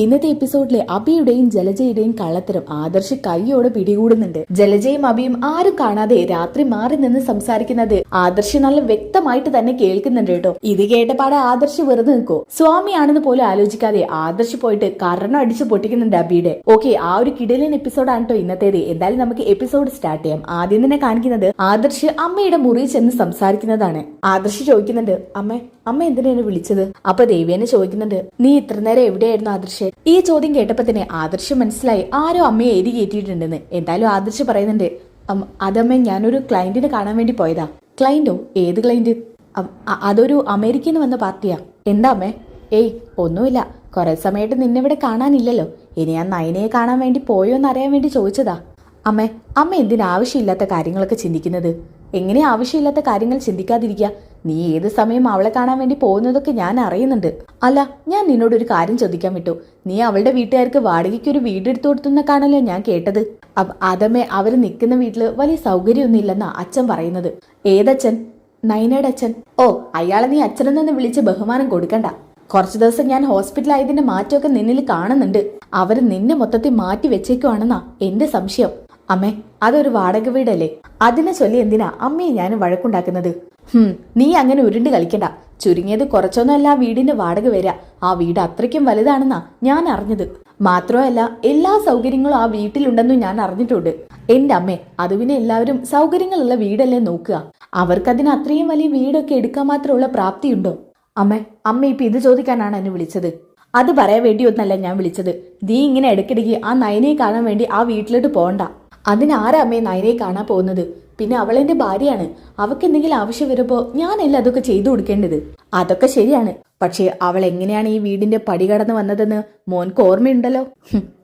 ഇന്നത്തെ എപ്പിസോഡിലെ അബിയുടെയും ജലജയുടെയും കള്ളത്തരം ആദർശ് കൈയോടെ പിടികൂടുന്നുണ്ട്. ജലജയും അബിയും ആരും കാണാതെ രാത്രി മാറി നിന്ന് സംസാരിക്കുന്നത് ആദർശ് നല്ല വ്യക്തമായിട്ട് തന്നെ കേൾക്കുന്നുണ്ട് കേട്ടോ. ഇത് കേട്ടപാടെ ആദർശ് വെറുതെ നിൽക്കോ. സ്വാമിയാണെന്ന് പോലും ആലോചിക്കാതെ ആദർശ് പോയിട്ട് കരണം അടിച്ച് പൊട്ടിക്കുന്നുണ്ട് അബിയുടെ. ഓക്കെ ആ ഒരു കിടലിൻ എപ്പിസോഡാണ് കേട്ടോ ഇന്നത്തേത്. എന്തായാലും നമുക്ക് എപ്പിസോഡ് സ്റ്റാർട്ട് ചെയ്യാം. ആദ്യം തന്നെ കാണിക്കുന്നത് ആദർശ് അമ്മയുടെ മുറിയിൽ ചെന്ന് സംസാരിക്കുന്നതാണ്. ആദർശ് ചോദിക്കുന്നുണ്ട് അമ്മ അമ്മ എന്തിനാണ് വിളിച്ചത്? അപ്പൊ ദേവിയെന്നെ ചോദിക്കുന്നുണ്ട് നീ ഇത്ര നേരം എവിടെയായിരുന്നു ആദർശ്? ഈ ചോദ്യം കേട്ടപ്പോ തന്നെ ആദർശ് മനസ്സിലായി. ആരോ അമ്മയെ എഴുതി കയറ്റിയിട്ടുണ്ടെന്ന് എന്തായാലും ആദർശ് പറയുന്നുണ്ട് "അം- അതമ്മ ഞാനൊരു ക്ലയന്റിനെ കാണാൻ വേണ്ടി പോയതാ. ക്ലയന്റോ ഏത് ക്ലയന്റ് അതൊരു അമേരിക്കയിൽ വന്ന പാർട്ടിയാ. എന്താ അമ്മേ? ഏയ് ഒന്നുമില്ല. കുറെ സമയമായിട്ട് നിന്നെവിടെ കാണാനില്ലല്ലോ. ഇനി ഞാൻ നയനയെ കാണാൻ വേണ്ടി പോയോ എന്ന് അറിയാൻ വേണ്ടി ചോദിച്ചതാ. അമ്മേ അമ്മ എന്തിനാവശ്യമില്ലാത്ത കാര്യങ്ങളൊക്കെ ചിന്തിക്കുന്നത്? എങ്ങനെ ആവശ്യമില്ലാത്ത കാര്യങ്ങൾ ചിന്തിക്കാതിരിക്കുക? നീ ഏത് സമയം അവളെ കാണാൻ വേണ്ടി പോകുന്നതൊക്കെ ഞാൻ അറിയുന്നുണ്ട്. അല്ല ഞാൻ നിന്നോട് ഒരു കാര്യം ചോദിക്കാൻ വിട്ടു. നീ അവളുടെ വീട്ടുകാർക്ക് വാടകയ്ക്ക് ഒരു വീട് എടുത്തു കൊടുത്തുന്നൊക്കെയാണല്ലോ ഞാൻ കേട്ടത്? അതമേ അവർ നിൽക്കുന്ന വീട്ടിൽ വലിയ സൗകര്യമൊന്നും ഇല്ലെന്നാ അച്ഛൻ പറയുന്നത്. ഏതച്ഛൻ? നൈനയുടെ അച്ഛൻ. ഓ അയാളെ നീ അച്ഛനെന്നൊന്ന് വിളിച്ച് ബഹുമാനം കൊടുക്കണ്ട. കുറച്ചു ദിവസം ഞാൻ ഹോസ്പിറ്റലായതിന്റെ മാറ്റമൊക്കെ നിന്നിൽ കാണുന്നുണ്ട്. അവർ നിന്നെ മൊത്തത്തിൽ മാറ്റി വെച്ചേക്കുവാണെന്നാ എന്റെ സംശയം. അമ്മേ അതൊരു വാടക വീടല്ലേ? അതിനെ ചൊല്ലി എന്തിനാ അമ്മയെ ഞാൻ വഴക്കുണ്ടാക്കുന്നത്? ഹും നീ അങ്ങനെ ഉരുണ്ട് കളിക്കണ്ട. ചുരുങ്ങിയത് കുറച്ചൊന്നുമല്ല വീടിന്റെ വാടക വരിക. ആ വീട് അത്രയ്ക്കും വലുതാണെന്നാ ഞാൻ അറിഞ്ഞത്. മാത്രമല്ല എല്ലാ സൗകര്യങ്ങളും ആ വീട്ടിലുണ്ടെന്നും ഞാൻ അറിഞ്ഞിട്ടുണ്ട്. എന്റെ അമ്മേ അത് പിന്നെ എല്ലാവരും സൗകര്യങ്ങളുള്ള വീടല്ലേ നോക്കുക. അവർക്കതിന് അത്രയും വലിയ വീടൊക്കെ എടുക്കാൻ മാത്രമുള്ള പ്രാപ്തിയുണ്ടോ? അമ്മേ അമ്മ ഇപ്പൊ ഇത് ചോദിക്കാനാണ് എന്നെ വിളിച്ചത്. അത് പറയാൻ വേണ്ടി ഒന്നല്ല ഞാൻ വിളിച്ചത്. നീ ഇങ്ങനെ ഇടയ്ക്കിടയ്ക്ക് ആ നയനയെ കാണാൻ വേണ്ടി ആ വീട്ടിലോട്ട് പോകണ്ട. അതിനാരാ നയനയെ കാണാൻ പോകുന്നത്? പിന്നെ അവളെന്റെ ഭാര്യയാണ്. അവൾക്ക് എന്തെങ്കിലും ആവശ്യം വരുമ്പോ ഞാനല്ല അതൊക്കെ ചെയ്തു കൊടുക്കേണ്ടത്. അതൊക്കെ ശരിയാണ്. പക്ഷേ അവൾ എങ്ങനെയാണ് ഈ വീടിന്റെ പടി കടന്ന് വന്നതെന്ന് മോൻക്ക് ഓർമ്മയുണ്ടല്ലോ?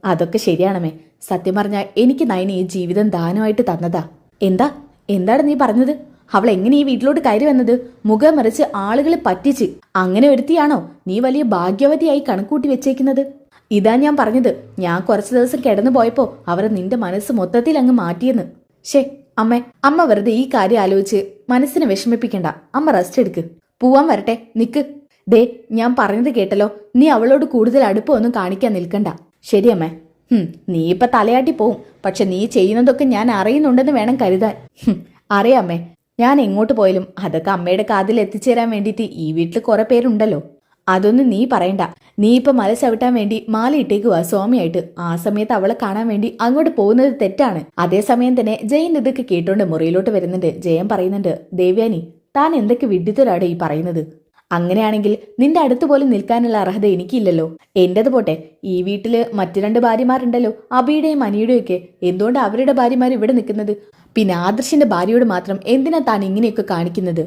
അതൊക്കെ ശരിയാണമേ സത്യം പറഞ്ഞാൽ എനിക്ക് നയന ഈ ജീവിതം ദാനമായിട്ട് തന്നതാ. എന്താ? എന്താണ് നീ പറഞ്ഞത്? അവൾ എങ്ങനെ ഈ വീട്ടിലോട്ട് കയറി വന്നത്? മുഖം മറിച്ച് ആളുകളെ പറ്റിച്ച്. അങ്ങനെ ഒരുത്തിയാണോ നീ വലിയ ഭാഗ്യവതിയായി കണക്കൂട്ടി വെച്ചേക്കുന്നത്? ഇതാ ഞാൻ പറഞ്ഞത്. ഞാൻ കുറച്ചു ദിവസം കിടന്നു പോയപ്പോ അവർ നിന്റെ മനസ്സ് മൊത്തത്തിൽ അങ്ങ് മാറ്റിയെന്ന്. ഷേ അമ്മ അമ്മ വെറുതെ ഈ കാര്യം ആലോചിച്ച് മനസ്സിനെ വിഷമിപ്പിക്കണ്ട. അമ്മ റെസ്റ്റ് എടുക്ക്. പോവാൻ വരട്ടെ നിക്ക്. ദേ ഞാൻ പറഞ്ഞത് കേട്ടല്ലോ. നീ അവളോട് കൂടുതൽ അടുപ്പമൊന്നും കാണിക്കാൻ നിൽക്കണ്ട. ശരി അമ്മേ. ഹും, നീ ഇപ്പൊ തലയാട്ടി പോവും. പക്ഷെ നീ ചെയ്യുന്നതൊക്കെ ഞാൻ അറിയുന്നുണ്ടെന്ന് വേണം കരുതാൻ. അറിയാമേ ഞാൻ എങ്ങോട്ട് പോയാലും അതൊക്കെ അമ്മയുടെ കാതിൽ എത്തിച്ചേരാൻ വേണ്ടിയിട്ട് ഈ വീട്ടിൽ കുറെ പേരുണ്ടല്ലോ. അതൊന്നും നീ പറയണ്ട. നീ ഇപ്പൊ മല ചവിട്ടാൻ വേണ്ടി മാല ഇട്ടേക്കുവാ സ്വാമിയായിട്ട്. ആ സമയത്ത് അവളെ കാണാൻ വേണ്ടി അങ്ങോട്ട് പോകുന്നത് തെറ്റാണ്. അതേസമയം തന്നെ ജയൻ ഇതൊക്കെ കേട്ടോണ്ട് മുറിയിലോട്ട് വരുന്നുണ്ട്. ജയൻ പറയുന്നുണ്ട് ദേവ്യാനി താൻ എന്തൊക്കെ വിഡ്ഢിത്തരാടെ ഈ പറയുന്നത്? അങ്ങനെയാണെങ്കിൽ നിന്റെ അടുത്ത് പോലും നിൽക്കാനുള്ള അർഹത എനിക്കില്ലല്ലോ. എന്റേത് പോട്ടെ ഈ വീട്ടിൽ മറ്റു രണ്ട് ഭാര്യമാരുണ്ടല്ലോ അബിയുടെയും അനിയുടെയും ഒക്കെ. എന്തുകൊണ്ട് അവരുടെ ഭാര്യമാർ ഇവിടെ നിൽക്കുന്നത്? പിന്നെ ആദർശിന്റെ ഭാര്യയോട് മാത്രം എന്തിനാ താൻ ഇങ്ങനെയൊക്കെ കാണിക്കുന്നത്?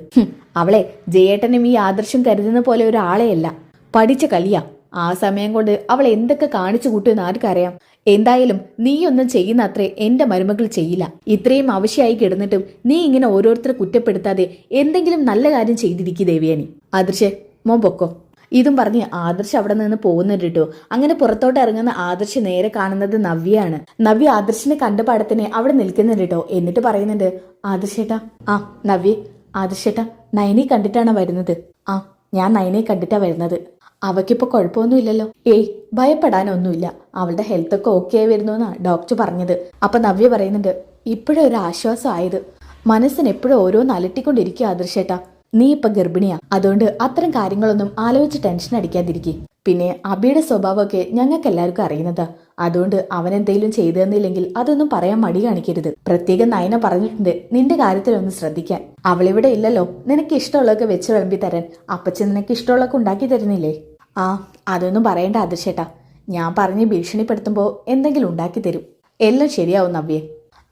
അവളെ ജയേട്ടനും ഈ ആദർശം കരുതുന്ന പോലെ ഒരാളെയല്ല. പഠിച്ച കളിയാ ആ സമയം കൊണ്ട് അവൾ എന്തൊക്കെ കാണിച്ചു കൂട്ടുമെന്ന് ആർക്കറിയാം. എന്തായാലും നീയൊന്നും ചെയ്യുന്ന അത്രേ എന്റെ മരുമകൾ ചെയ്യില്ല. ഇത്രയും ആവശ്യമായി കിടന്നിട്ടും നീ ഇങ്ങനെ ഓരോരുത്തരെ കുറ്റപ്പെടുത്താതെ എന്തെങ്കിലും നല്ല കാര്യം ചെയ്തിരിക്കു ദേവിയാനി. ആദർശേ മോൻ പൊക്കോ? ഇതും പറഞ്ഞ് ആദർശ് അവിടെ നിന്ന് പോകുന്നുണ്ട് കേട്ടോ അങ്ങനെ പുറത്തോട്ട് ഇറങ്ങുന്ന ആദർശ് നേരെ കാണുന്നത് നവ്യയാണ്. നവ്യ ആദർശിനെ കണ്ട പാടത്തിനെ അവിടെ നിൽക്കുന്നുണ്ട് കേട്ടോ എന്നിട്ട് പറയുന്നുണ്ട് ആദർശേട്ടാ ആ നവ്യ. ആദർശേട്ടാ നയനെ കണ്ടിട്ടാണ് വരുന്നത്? ആ ഞാൻ നയനെ കണ്ടിട്ടാ വരുന്നത്. അവക്കിപ്പോ കുഴപ്പമൊന്നുമില്ലല്ലോ. ഏയ് ഭയപ്പെടാനൊന്നുമില്ല. അവളുടെ ഹെൽത്ത് ഒക്കെ ഓക്കെ ആയി വരുന്നു എന്നാ ഡോക്ടർ പറഞ്ഞത്. അപ്പൊ നവ്യ പറയുന്നുണ്ട് ഇപ്പോഴൊരു ആശ്വാസം ആയത് മനസ്സിന് എപ്പോഴും ഓരോന്ന് അലട്ടിക്കൊണ്ടിരിക്കുക ആദർശേട്ടാ നീ ഇപ്പൊ ഗർഭിണിയാ. അതുകൊണ്ട് അത്തരം കാര്യങ്ങളൊന്നും ആലോചിച്ച് ടെൻഷൻ അടിക്കാതിരിക്കും. പിന്നെ അബിയുടെ സ്വഭാവമൊക്കെ ഞങ്ങൾക്ക് എല്ലാവർക്കും അറിയുന്നത്. അതുകൊണ്ട് അവൻ എന്തെങ്കിലും ചെയ്തു തന്നില്ലെങ്കിൽ അതൊന്നും പറയാൻ മടി കാണിക്കരുത്. പ്രത്യേകം നയന പറഞ്ഞിട്ടുണ്ട് നിന്റെ കാര്യത്തിലൊന്ന് ശ്രദ്ധിക്കാൻ. അവളിവിടെ ഇല്ലല്ലോ. നിനക്ക് ഇഷ്ടമുള്ളതൊക്കെ വെച്ച് വിളമ്പി തരാൻ. അപ്പച്ച നിനക്ക് ഇഷ്ടമുള്ളതൊക്കെ ഉണ്ടാക്കി തരുന്നില്ലേ? ആ അതൊന്നും പറയേണ്ട ആദർശേട്ടാ. ഞാൻ പറഞ്ഞ് ഭീഷണിപ്പെടുത്തുമ്പോൾ എന്തെങ്കിലും ഉണ്ടാക്കി തരും. എല്ലാം ശരിയാവും നവ്യെ.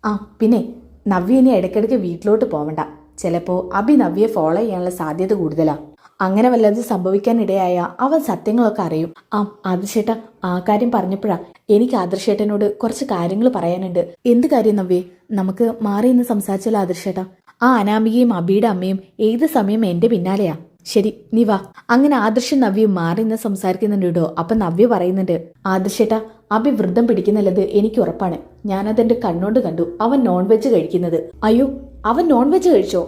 ആ പിന്നെ നവ്യ ഇനി ഇടയ്ക്കിടയ്ക്ക് വീട്ടിലോട്ട് പോവണ്ട. ചിലപ്പോൾ അഭിനവ്യെ ഫോളോ ചെയ്യാനുള്ള സാധ്യത കൂടുതലാണ് അങ്ങനെ വല്ലതും സംഭവിക്കാനിടയായ അവൻ സത്യങ്ങളൊക്കെ അറിയും. ആ ആദർശേട്ട ആ കാര്യം പറഞ്ഞപ്പോഴാ എനിക്ക് ആദർശേട്ടനോട് കുറച്ച് കാര്യങ്ങൾ പറയാനുണ്ട്. എന്ത് കാര്യം നവ്യേ? നമുക്ക് മാറി ഇന്ന് സംസാരിച്ചല്ലോ ആദർശേട്ട? ആ അനാമികയും അബിയുടെ അമ്മയും ഏത് സമയം എന്റെ പിന്നാലെയാ? ശരി നീ വാ. അങ്ങനെ ആദർശം നവ്യയും മാറി നിന്ന് സംസാരിക്കുന്നുണ്ട്? കേട്ടോ അപ്പൊ നവ്യ പറയുന്നുണ്ട് ആദർശേട്ട അഭി വൃദ്ധം പിടിക്കുന്നില്ലത് എനിക്ക് ഉറപ്പാണ്. ഞാനതെന്റെ കണ്ണോണ്ട് കണ്ടു. അവൻ നോൺ വെജ് കഴിക്കുന്നത്. അയ്യോ അവൻ നോൺ വെജ് കഴിച്ചോ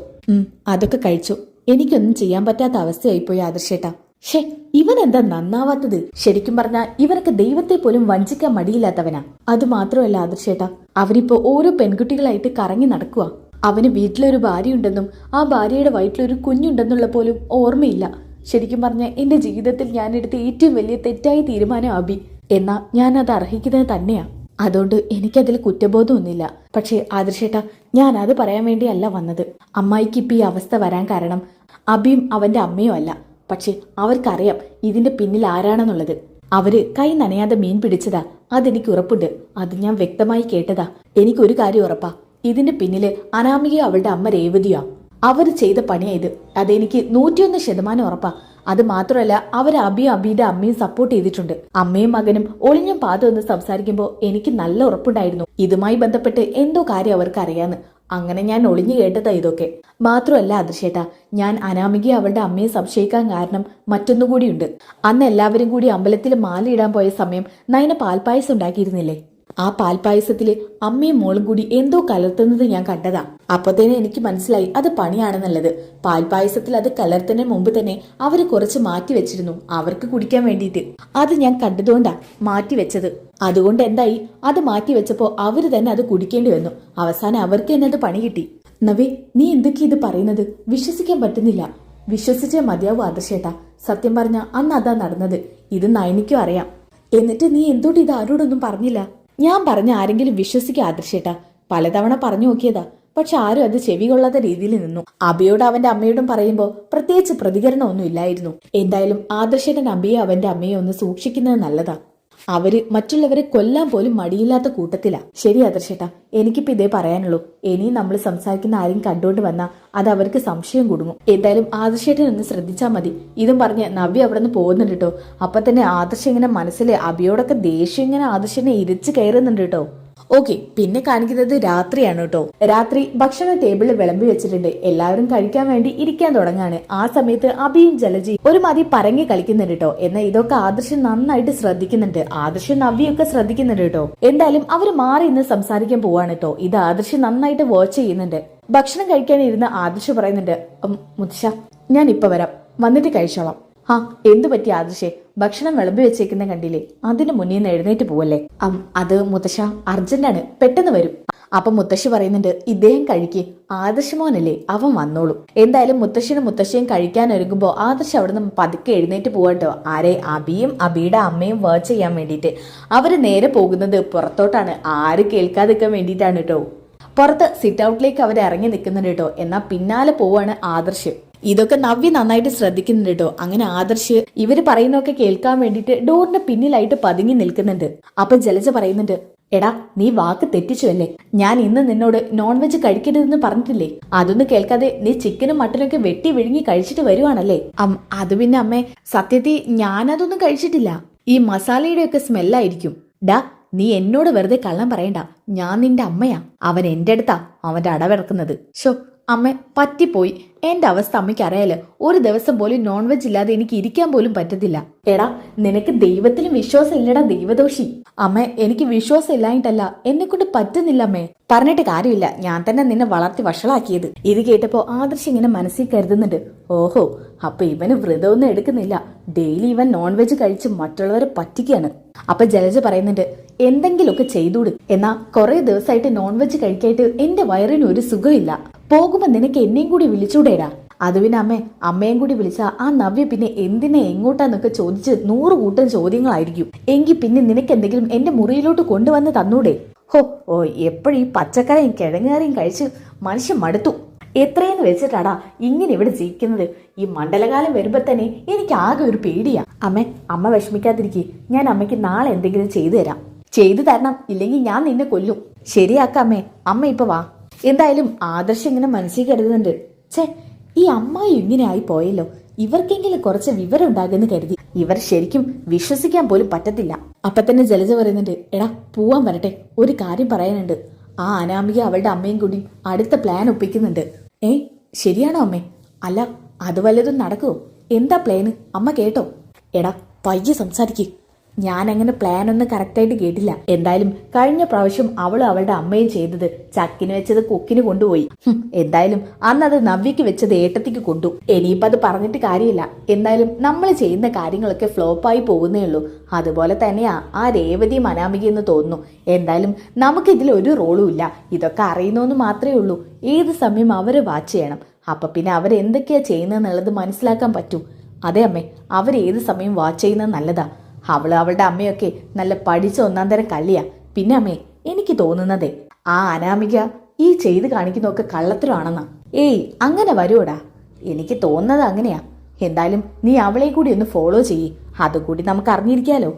അതൊക്കെ കഴിച്ചു. എനിക്കൊന്നും ചെയ്യാൻ പറ്റാത്ത അവസ്ഥയായിപ്പോയി ആദർശേട്ടാ. ഷേ ഇവൻ എന്താ നന്നാവാത്തത്? ശരിക്കും പറഞ്ഞാൽ ഇവനൊക്കെ ദൈവത്തെ പോലും വഞ്ചിക്കാൻ മടിയില്ലാത്തവനാ. അത് മാത്രമല്ല ആദർശേട്ടാ അവരിപ്പോ ഓരോ പെൺകുട്ടികളായിട്ട് കറങ്ങി നടക്കുക അവന് വീട്ടിലൊരു ഭാര്യയുണ്ടെന്നും ആ ഭാര്യയുടെ വയറ്റിലൊരു കുഞ്ഞുണ്ടെന്നുള്ള പോലും ഓർമ്മയില്ല. ശരിക്കും പറഞ്ഞ എന്റെ ജീവിതത്തിൽ ഞാൻ എടുത്ത ഏറ്റവും വലിയ തെറ്റായ തീരുമാനം അബി. എന്നാ ഞാൻ അത് അർഹിക്കുന്നത് തന്നെയാ. അതുകൊണ്ട് എനിക്കതിൽ കുറ്റബോധമൊന്നുമില്ല. പക്ഷേ ആദർശേട്ടാ ഞാൻ അത് പറയാൻ വേണ്ടിയല്ല വന്നത്. അമ്മായിക്ക് ഇപ്പൊ ഈ അവസ്ഥ വരാൻ കാരണം അബിയും അവന്റെ അമ്മയും അല്ല. പക്ഷെ അവർക്കറിയാം ഇതിന്റെ പിന്നിൽ ആരാണെന്നുള്ളത്. അവർ കൈ നനയാതെ മീൻ പിടിച്ചതാ. അതെനിക്ക് ഉറപ്പുണ്ട്. അത് ഞാൻ വ്യക്തമായി കേട്ടതാ. എനിക്കൊരു കാര്യം ഉറപ്പാ. ഇതിന്റെ പിന്നിൽ അനാമികയോ അവളുടെ അമ്മ രേവതിയോ. അവർ ചെയ്ത പണിയായത് അതെനിക്ക് നൂറ്റിയൊന്ന് ശതമാനം ഉറപ്പാ. അത് മാത്രമല്ല അവർ അബിയും അബിയുടെ അമ്മയും സപ്പോർട്ട് ചെയ്തിട്ടുണ്ട്. അമ്മയും മകനും ഒളിഞ്ഞും പാതും എന്ന് സംസാരിക്കുമ്പോൾ എനിക്ക് നല്ല ഉറപ്പുണ്ടായിരുന്നു. ഇതുമായി ബന്ധപ്പെട്ട് എന്തോ കാര്യം അവർക്ക് അറിയാന്ന് അങ്ങനെ ഞാൻ ഒളിഞ്ഞു കേട്ടതാ ഇതൊക്കെ. മാത്രമല്ല അതിർഷേട്ടാ ഞാൻ അനാമികയെ അവളുടെ അമ്മയെ സംശയിക്കാൻ കാരണം മറ്റൊന്നുകൂടിയുണ്ട്. അന്ന് എല്ലാവരും കൂടി അമ്പലത്തിൽ മാലയിടാൻ പോയ സമയം നയന പാൽപ്പായസം ഉണ്ടാക്കിയിരുന്നില്ലേ? ആ പാൽപ്പായസത്തിൽ അമ്മയും മോളും കൂടി എന്തോ കലർത്തുന്നത് ഞാൻ കണ്ടതാ. അപ്പത്തേനെ എനിക്ക് മനസ്സിലായി അത് പണിയാണെന്നുള്ളത്. പാൽപ്പായസത്തിൽ അത് കലർത്തുന്നതിന് മുമ്പ് തന്നെ അവർ കുറച്ച് മാറ്റി വെച്ചിരുന്നു. അവർക്ക് കുടിക്കാൻ വേണ്ടിയിട്ട്. അത് ഞാൻ കണ്ടതുകൊണ്ടാ മാറ്റി വെച്ചത്. അതുകൊണ്ട് എന്തായി? അത് മാറ്റി വെച്ചപ്പോ അവർ തന്നെ അത് കുടിക്കേണ്ടി വന്നു. അവസാനം അവർക്ക് തന്നെ അത് പണി കിട്ടി. നവേ നീ എന്തൊക്കെ ഇത് പറയുന്നത്? വിശ്വസിക്കാൻ പറ്റുന്നില്ല. വിശ്വസിച്ചേ മതിയാവൂ ആദർശേട്ടാ. സത്യം പറഞ്ഞ അന്ന് അതാ നടന്നത്. ഇത് നയനിക്കും അറിയാം. എന്നിട്ട് നീ എന്തുകൊണ്ട് ഇത് ആരോടൊന്നും പറഞ്ഞില്ല? ഞാൻ പറഞ്ഞ ആരെങ്കിലും വിശ്വസിക്കുക ആദർശേട്ടാ പലതവണ പറഞ്ഞു നോക്കിയതാ. പക്ഷെ ആരും അത് ചെവി കൊള്ളാത്ത രീതിയിൽ നിന്നു. അബിയോട് അവന്റെ അമ്മയോടും പറയുമ്പോൾ പ്രത്യേകിച്ച് പ്രതികരണമൊന്നും ഇല്ലായിരുന്നു. എന്തായാലും ആദർശേട്ടൻ അബിയെ അവന്റെ അമ്മയെ ഒന്ന് സൂക്ഷിക്കുന്നത് നല്ലതാ. അവർ മറ്റുള്ളവരെ കൊല്ലാൻ പോലും മടിയില്ലാത്ത കൂട്ടത്തിലാ. ശരി ആദർശേട്ടാ. എനിക്കിപ്പോ ഇതേ പറയാനുള്ളൂ. ഇനി നമ്മൾ സംസാരിക്കുന്ന ആരും കണ്ടുകൊണ്ട് വന്നാ അത് അവർക്ക് സംശയം കുടുങ്ങും. എന്തായാലും ആദർശേട്ടൻ ഒന്ന് ശ്രദ്ധിച്ചാൽ മതി. ഇതും പറഞ്ഞ് നവ്യ അവിടെ നിന്ന് പോകുന്നുണ്ട് കേട്ടോ അപ്പൊ തന്നെ ആദർശം ഇങ്ങനെ മനസ്സിലെ അബിയോടൊക്കെ ദേഷ്യം ഇങ്ങനെ ആദർശനെ ഇരിച്ചു കയറുന്നുണ്ട് കേട്ടോ ഓക്കെ പിന്നെ കാണിക്കുന്നത് രാത്രിയാണ് കേട്ടോ. രാത്രി ഭക്ഷണ ടേബിളിൽ വിളമ്പി വെച്ചിട്ടുണ്ട്. എല്ലാവരും കഴിക്കാൻ വേണ്ടി ഇരിക്കാൻ തുടങ്ങാണ്. ആ സമയത്ത് അബിയും ജലജി ഒരു മതി പറങ്ങി കളിക്കുന്നുണ്ട് കേട്ടോ. എന്നാൽ ഇതൊക്കെ ആദർശം നന്നായിട്ട് ശ്രദ്ധിക്കുന്നുണ്ട്. ആദർശം നവ്യൊക്കെ ശ്രദ്ധിക്കുന്നുണ്ട് കേട്ടോ. എന്തായാലും അവർ മാറി ഇന്ന് സംസാരിക്കാൻ പോവാണ് കേട്ടോ. ഇത് ആദർശം നന്നായിട്ട് വാച്ച് ചെയ്യുന്നുണ്ട്. ഭക്ഷണം കഴിക്കാൻ ഇരുന്ന് ആദർശ് പറയുന്നുണ്ട് മുത്ഷ ഞാൻ ഇപ്പൊ വരാം. വന്നിട്ട് കഴിച്ചോളാം. ആ എന്തു പറ്റി ആദർശേ? ഭക്ഷണം വിളമ്പി വെച്ചേക്കുന്ന കണ്ടില്ലേ? അതിന് മുന്നിൽ നിന്ന് എഴുന്നേറ്റ് പോവല്ലേ? അത് മുത്തശ്ശ അർജന്റാണ്. പെട്ടെന്ന് വരും. അപ്പൊ മുത്തശ്ശി പറയുന്നുണ്ട് ഇദ്ദേഹം കഴിക്ക്. ആദർശമോനല്ലേ? അവൻ വന്നോളും. എന്തായാലും മുത്തശ്ശിനും മുത്തശ്ശിയും കഴിക്കാൻ ഒരുങ്ങുമ്പോ ആദർശ് അവിടെ നിന്ന് പതുക്കെ എഴുന്നേറ്റ് പോവാട്ടോ ആരെ? അബിയും അബിയുടെ അമ്മയും വേർച്ച് ചെയ്യാൻ വേണ്ടിയിട്ട്. അവർ നേരെ പോകുന്നത് പുറത്തോട്ടാണ്. ആര് കേൾക്കാതിരിക്കാൻ വേണ്ടിയിട്ടാണ് കേട്ടോ പുറത്ത് സിറ്റ് ഔട്ടിലേക്ക് അവർ ഇറങ്ങി നിൽക്കുന്നുണ്ട് കേട്ടോ എന്നാ പിന്നാലെ പോവാണ് ആദർശ്. ഇതൊക്കെ നവ്യ നന്നായിട്ട് ശ്രദ്ധിക്കുന്നുണ്ട് കേട്ടോ. അങ്ങനെ ആദർശ് ഇവർ പറയുന്നതൊക്കെ കേൾക്കാൻ വേണ്ടിയിട്ട് ഡോറിന്റെ പിന്നിലായിട്ട് പതുങ്ങി നിൽക്കുന്നുണ്ട്. അപ്പൊ ജലജ പറയുന്നുണ്ട് എടാ നീ വാക്ക് തെറ്റിച്ചു അല്ലേ? ഞാൻ ഇന്ന് നിന്നോട് നോൺ വെജ് കഴിക്കരുതെന്ന് പറഞ്ഞിട്ടില്ലേ? അതൊന്നും കേൾക്കാതെ നീ ചിക്കനും മട്ടനും ഒക്കെ വെട്ടി വിഴുങ്ങി കഴിച്ചിട്ട് വരുവാണല്ലേ? അത് പിന്നെ അമ്മേ സത്യത്തിൽ ഞാനതൊന്നും കഴിച്ചിട്ടില്ല. ഈ മസാലയുടെ ഒക്കെ സ്മെല്ലായിരിക്കും ഡാ നീ എന്നോട് വെറുതെ കള്ളം പറയണ്ട. ഞാൻ നിന്റെ അമ്മയാ. അവൻ എന്റെ അടുത്താ. അവന്റെ അടവിറക്കുന്നത്. ഷോ അമ്മ പറ്റിപ്പോയി. എന്റെ അവസ്ഥ അമ്മയ്ക്ക് അറിയാലോ. ഒരു ദിവസം പോലും നോൺ വെജ് ഇല്ലാതെ എനിക്ക് ഇരിക്കാൻ പോലും പറ്റത്തില്ല. എടാ നിനക്ക് ദൈവത്തിലും വിശ്വാസം ഇല്ലടാ ദൈവദോഷി. അമ്മ എനിക്ക് വിശ്വാസം ഇല്ലായിട്ടല്ല എന്നെ കൊണ്ട് പറ്റുന്നില്ല അമ്മേ. പറഞ്ഞിട്ട് കാര്യമില്ല. ഞാൻ തന്നെ നിന്നെ വളർത്തി വഷളാക്കിയത്. ഇത് കേട്ടപ്പോ ആദർശ് ഇങ്ങനെ മനസ്സിൽ കരുതുന്നുണ്ട്. ഓഹോ അപ്പൊ ഇവന് വ്രതമൊന്നും എടുക്കുന്നില്ല. ഡെയിലി ഇവൻ നോൺ വെജ് കഴിച്ച് മറ്റുള്ളവരെ പറ്റിക്കുകയാണ്. അപ്പൊ ജലജ പറയുന്നുണ്ട് എന്തെങ്കിലുമൊക്കെ ചെയ്തൂട്. എന്നാ കുറെ ദിവസമായിട്ട് നോൺ വെജ് കഴിക്കായിട്ട് എന്റെ വയറിന് ഒരു സുഖമില്ല. പോകുമ്പോ നിനക്ക് എന്നെയും കൂടി വിളിച്ചൂടേടാ. അത് പിന്നെ അമ്മേ അമ്മയും കൂടി വിളിച്ച ആ നവ്യ പിന്നെ എന്തിനെ എങ്ങോട്ടാന്നൊക്കെ ചോദിച്ച് നൂറ് കൂട്ടം ചോദ്യങ്ങളായിരിക്കും. എങ്കിൽ പിന്നെ നിനക്ക് എന്തെങ്കിലും എന്റെ മുറിയിലോട്ട് കൊണ്ടുവന്ന് തന്നൂടെ? ഹോ ഓ എപ്പോഴും ഈ പച്ചക്കറിയും കിഴങ്ങുകറിയും കഴിച്ച് മനുഷ്യൻ മടുത്തു. എത്രയെന്ന് വെച്ചിട്ടാടാ ഇങ്ങനെ ഇവിടെ ജീവിക്കുന്നത്? ഈ മണ്ഡലകാലം വരുമ്പോ തന്നെ എനിക്ക് ആകെ ഒരു പേടിയാ. അമ്മേ അമ്മ വിഷമിക്കാതിരിക്കെ. ഞാൻ അമ്മയ്ക്ക് നാളെ എന്തെങ്കിലും ചെയ്തു തരാം. ചെയ്തു തരണം ഇല്ലെങ്കിൽ ഞാൻ നിന്നെ കൊല്ലും. ശരിയാക്കാമേ അമ്മ ഇപ്പൊ വാ. എന്തായാലും ആദർശം ഇങ്ങനെ മനസ്സിൽ കരുതുന്നുണ്ട്. ഛേ ഈ അമ്മായി ഇങ്ങനെ ആയി പോയല്ലോ. ഇവർക്കെങ്കിലും കുറച്ച് വിവരം ഉണ്ടാകുമെന്ന് കരുതി. ഇവർ ശരിക്കും വിശ്വസിക്കാൻ പോലും പറ്റത്തില്ല. അപ്പൊ തന്നെ ജലജ പറയുന്നുണ്ട് എടാ പോവാൻ വരട്ടെ. ഒരു കാര്യം പറയാനുണ്ട്. ആ അനാമിക അവളുടെ അമ്മയും കൂടി അടുത്ത പ്ലാൻ ഒപ്പിക്കുന്നുണ്ട്. ഏ ശരിയാണോ അമ്മേ? അല്ല അത് വല്ലതും നടക്കുമോ എന്താ പ്ലാന് അമ്മ കേട്ടോ. എടാ പയ്യെ സംസാരിക്കേ. ഞാൻ അങ്ങനെ പ്ലാൻ ഒന്നും കറക്റ്റായിട്ട് കേട്ടില്ല. എന്തായാലും കഴിഞ്ഞ പ്രാവശ്യം അവളും അവളുടെ അമ്മയും ചെയ്തത് ചക്കിന് വെച്ചത് കൊക്കിന് കൊണ്ടുപോയി. എന്തായാലും അന്ന് അത് നവ്യക്ക് വെച്ചത് ഏട്ടത്തിക്ക് കൊണ്ടു. ഇനിയിപ്പം അത് പറഞ്ഞിട്ട് കാര്യമില്ല. എന്തായാലും നമ്മൾ ചെയ്യുന്ന കാര്യങ്ങളൊക്കെ ഫ്ലോപ്പായി പോകുന്നേ ഉള്ളൂ. അതുപോലെ തന്നെയാ ആ രേവതി മനാമിക എന്ന് തോന്നുന്നു. എന്തായാലും നമുക്കിതിൽ ഒരു റോളും ഇല്ല. ഇതൊക്കെ അറിയുന്നോന്ന് മാത്രമേ ഉള്ളൂ. ഏത് സമയം അവരെ വാച്ച് ചെയ്യണം. അപ്പൊ പിന്നെ അവരെന്തൊക്കെയാ ചെയ്യുന്നതെന്നുള്ളത് മനസ്സിലാക്കാൻ പറ്റൂ. അതെ അമ്മേ അവരേത് സമയം വാച്ച് ചെയ്യുന്നത് നല്ലതാ. അവൾ അവളുടെ അമ്മയൊക്കെ നല്ല പഠിച്ച ഒന്നാം തരം കള്ളിയാ. പിന്നെ അമ്മേ എനിക്ക് തോന്നുന്നതേ ആ അനാമിക ഈ ചെയ്ത് കാണിക്കുന്നതൊക്കെ കള്ളത്തിലാണെന്നാ ഏയ് അങ്ങനെ വരുവോടാ. എനിക്ക് തോന്നുന്നത് അങ്ങനെയാ. എന്തായാലും നീ അവളെ കൂടി ഒന്ന് ഫോളോ ചെയ്യ്. അതുകൂടി നമുക്ക് അറിഞ്ഞിരിക്കാലോ.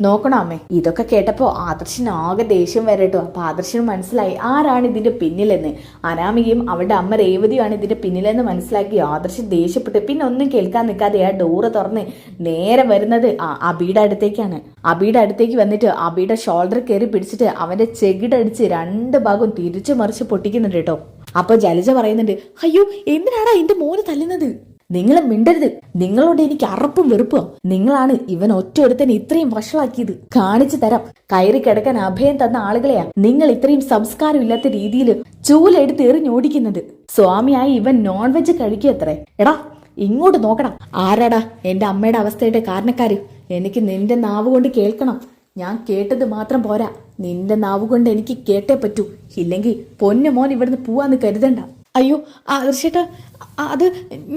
നോക്കണം അമ്മേ? ഇതൊക്കെ കേട്ടപ്പോ ആദർശിന് ആകെ ദേഷ്യം വരട്ടോ. അപ്പൊ ആദർശന് മനസ്സിലായി ആരാണ് ഇതിന്റെ പിന്നിലെന്ന്. അനാമികയും അവളുടെ അമ്മ രേവതിയുമാണ് ഇതിന്റെ പിന്നിലെന്ന് മനസ്സിലാക്കി ആദർശൻ ദേഷ്യപ്പെട്ട് പിന്നെ ഒന്നും കേൾക്കാൻ നിൽക്കാതെ ആ ഡോറ് തുറന്ന് നേരെ വരുന്നത് അബിയുടെ അടുത്തേക്കാണ്. അബിയുടെ അടുത്തേക്ക് വന്നിട്ട് അബിയുടെ ഷോൾഡർ കയറി പിടിച്ചിട്ട് അവന്റെ ചെകിടടിച്ച് രണ്ട് ഭാഗവും തിരിച്ചു മറിച്ച് പൊട്ടിക്കുന്നുണ്ട് കേട്ടോ. അപ്പൊ ജലജ പറയുന്നുണ്ട് അയ്യോ എന്തിനാടാ എന്റെ മോന് തല്ലുന്നത്? നിങ്ങൾ മിണ്ടരുത്. നിങ്ങളോട് എനിക്ക് അറപ്പും വെറുപ്പും. നിങ്ങളാണ് ഇവൻ ഒറ്റ ഒരുത്തനെ ഇത്രയും വഷളാക്കിയത്. കാണിച്ചു തരാം. കയറി കിടക്കാൻ അഭയം തന്ന ആളുകളെയാ നിങ്ങൾ ഇത്രയും സംസ്കാരം ഇല്ലാത്ത രീതിയിൽ ചൂലെടുത്ത് എറിഞ്ഞോടിക്കുന്നത് സ്വാമിയായി ഇവൻ നോൺ വെജ് കഴിക്കത്രേ എടാ ഇങ്ങോട്ട് നോക്കണം ആരാടാ എന്റെ അമ്മയുടെ അവസ്ഥയുടെ കാരണക്കാര്? എനിക്ക് നിന്റെ നാവ് കൊണ്ട് കേൾക്കണം. ഞാൻ കേട്ടത് മാത്രം പോരാ. നിന്റെ നാവ് കൊണ്ട് എനിക്ക് കേട്ടേ പറ്റൂ. ഇല്ലെങ്കിൽ പൊന്നു മോൻ ഇവിടുന്ന് പോവാന്ന് കരുതണ്ട. അയ്യോ ആദർശേട്ടാ അത്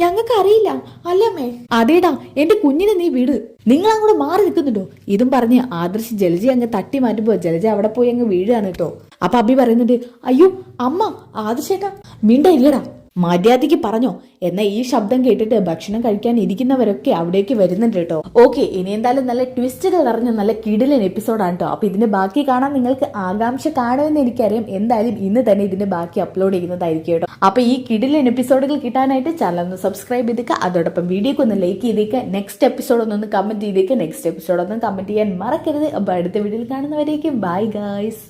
ഞങ്ങൾക്ക് അറിയില്ല അല്ലമ്മേ. അതേടാ എന്റെ കുഞ്ഞിനെ നീ വിട്. നിങ്ങൾ അങ്ങോട്ട് മാറി നിൽക്കുന്നുണ്ടോ? ഇതും പറഞ്ഞ് ആദർശ് ജലജ അങ്ങ് തട്ടി മാറ്റുമ്പോ ജലജ അവിടെ പോയി അങ്ങ് വീഴുകയാണ് കേട്ടോ. അപ്പൊ അബി പറയുന്നുണ്ട് അയ്യോ അമ്മ ആദർശേട്ടാ മിണ്ട ഇല്ലടാ. മര്യാദയ്ക്ക് പറഞ്ഞോ. എന്നാൽ ഈ ശബ്ദം കേട്ടിട്ട് ഭക്ഷണം കഴിക്കാൻ ഇരിക്കുന്നവരൊക്കെ അവിടേക്ക് വരുന്നുണ്ട് കേട്ടോ. ഓക്കെ ഇനി എന്തായാലും നല്ല ട്വിസ്റ്റുകൾ നിറഞ്ഞ നല്ല കിടിലൻ എപ്പിസോഡാണ് കേട്ടോ. അപ്പൊ ഇതിന്റെ ബാക്കി കാണാൻ നിങ്ങൾക്ക് ആകാംക്ഷ കാണുമെന്ന് എനിക്കറിയാം. എന്തായാലും ഇന്ന് തന്നെ ഇതിന്റെ ബാക്കി അപ്ലോഡ് ചെയ്യുന്നതായിരിക്കും കേട്ടോ. അപ്പൊ ഈ കിടിലൻ എപ്പിസോഡുകൾ കിട്ടാനായിട്ട് ചാനൽ ഒന്ന് സബ്സ്ക്രൈബ് ചെയ്തേക്കുക അതോടൊപ്പം വീഡിയോക്ക് ഒന്ന് ലൈക്ക് ചെയ്തേക്കുക നെക്സ്റ്റ് എപ്പിസോഡ് ഒന്ന് കമന്റ് ചെയ്തേക്കുക നെക്സ്റ്റ് എപ്പിസോഡ് ഒന്ന് കമന്റ് ചെയ്യാൻ മറക്കരുത്. അപ്പൊ അടുത്ത വീഡിയോയിൽ കാണുന്നവരേക്കും. Bye guys